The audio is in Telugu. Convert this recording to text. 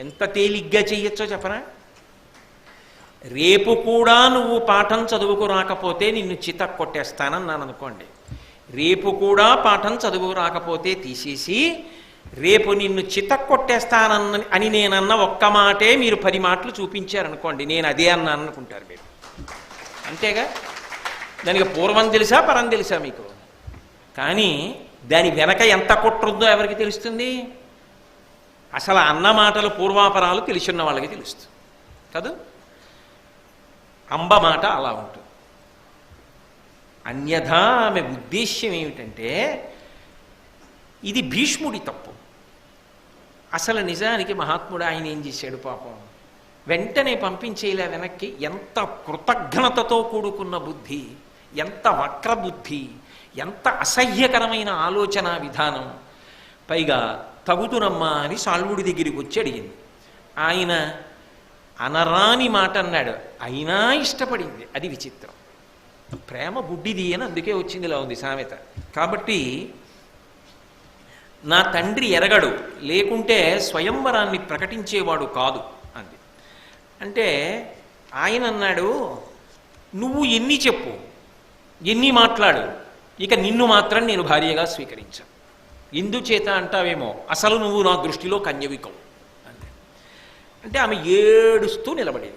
ఎంత తేలిగ్గా చెయ్యొచ్చో చెప్పనా? రేపు కూడా నువ్వు పాఠం చదువుకు రాకపోతే నిన్ను చిత కొట్టేస్తానన్నాను అనుకోండి. రేపు కూడా పాఠం చదువు రాకపోతే తీసేసి రేపు నిన్ను చిత కొట్టేస్తానన్న అని నేనన్న ఒక్క మాటే మీరు పది మాటలు చూపించారనుకోండి నేను అదే అన్నాను అనుకుంటారు మీరు. అంతేగా? దానికి పూర్వం తెలుసా పరం తెలుసా మీకు? కానీ దాని వెనక ఎంత కుట్రుందో ఎవరికి తెలుస్తుంది? అసలు అన్న మాటలు పూర్వాపరాలు తెలిసిన వాళ్ళకి తెలుస్తుంది. కాదు? అంబ మాట అలా ఉంటుంది. అన్యథా ఆమె ఉద్దేశ్యం ఏమిటంటే ఇది భీష్ముడి తప్పు. అసలు నిజానికి మహాత్ముడు ఆయన ఏం చేశాడు పాపం? వెంటనే పంపించేలా వెనక్కి ఎంత కృతజ్ఞతతో కూడుకున్న బుద్ధి ఎంత వక్ర బుద్ధి ఎంత అసహ్యకరమైన ఆలోచన విధానం. పైగా తగుతునమ్మా అని సాల్వుడి దగ్గరికి వచ్చి అడిగింది. ఆయన అనరాని మాట అన్నాడు. అయినా ఇష్టపడింది. అది విచిత్రం. ప్రేమ గుడ్డిది అని అందుకే వచ్చింది ఇలా ఉంది సామెత. కాబట్టి నా తండ్రి ఎరగడు. లేకుంటే స్వయంవరాన్ని ప్రకటించేవాడు కాదు అంది. అంటే ఆయన అన్నాడు నువ్వు ఎన్ని చెప్పు? ఎన్ని మాట్లాడు? ఇక నిన్ను మాత్రం నేను భార్యగా స్వీకరించాను. ఇందుచేత అంటావేమో అసలు నువ్వు నా దృష్టిలో కన్యవికవు. అంటే ఆమె ఏడుస్తూ నిలబడేది.